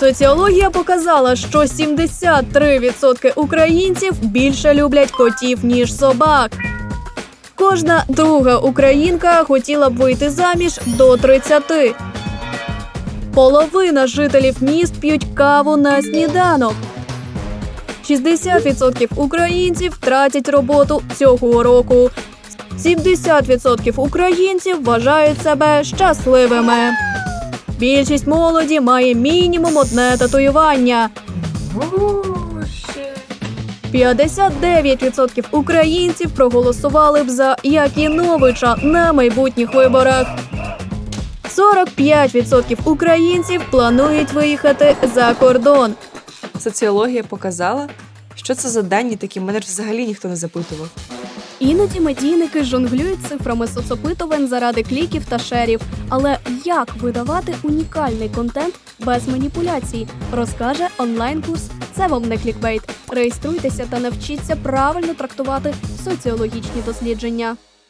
Соціологія показала, що 73% українців більше люблять котів ніж собак. Кожна друга українка хотіла б вийти заміж до 30. Половина жителів міст п'ють каву на сніданок. 60% українців втратять роботу цього року. 70% українців вважають себе щасливими. Більшість молоді має мінімум одне татуювання. 59% українців проголосували б за Якіновича на майбутніх виборах. 45% українців планують виїхати за кордон. Соціологія показала, що це за дані такі, мене ж взагалі ніхто не запитував. Іноді медійники жонглюють цифрами соцопитувань заради кліків та шерів. Але як видавати унікальний контент без маніпуляцій, розкаже онлайн-курс. Це вам не клікбейт. Реєструйтеся та навчіться правильно трактувати соціологічні дослідження.